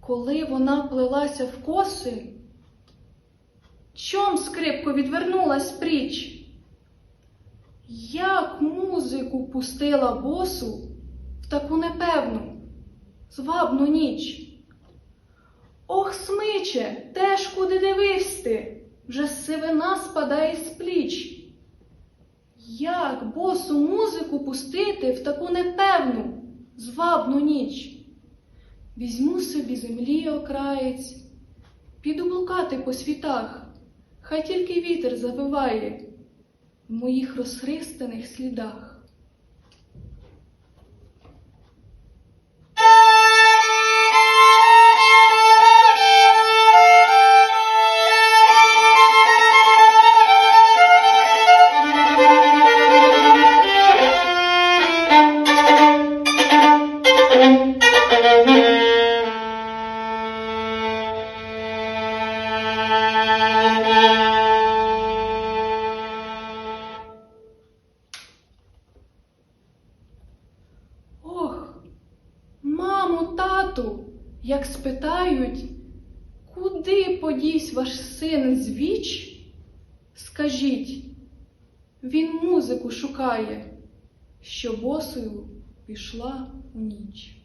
коли вона плелася в коси, чом скрипко відвернулась пріч? Як музику пустила босу в таку непевну, звабну ніч? Ох, смиче, теж куди дививсь ти, вже сивина спадає з пліч. Як босу музику пустити в таку непевну, звабну ніч? Візьму собі землі окраєць, піду блукати по світах, хай тільки вітер завиває в моїх розхристаних слідах. Ох, мамо, тату, як спитають, куди подівсь ваш син з віч? Скажіть, він музику шукає, що босою пішла у ніч.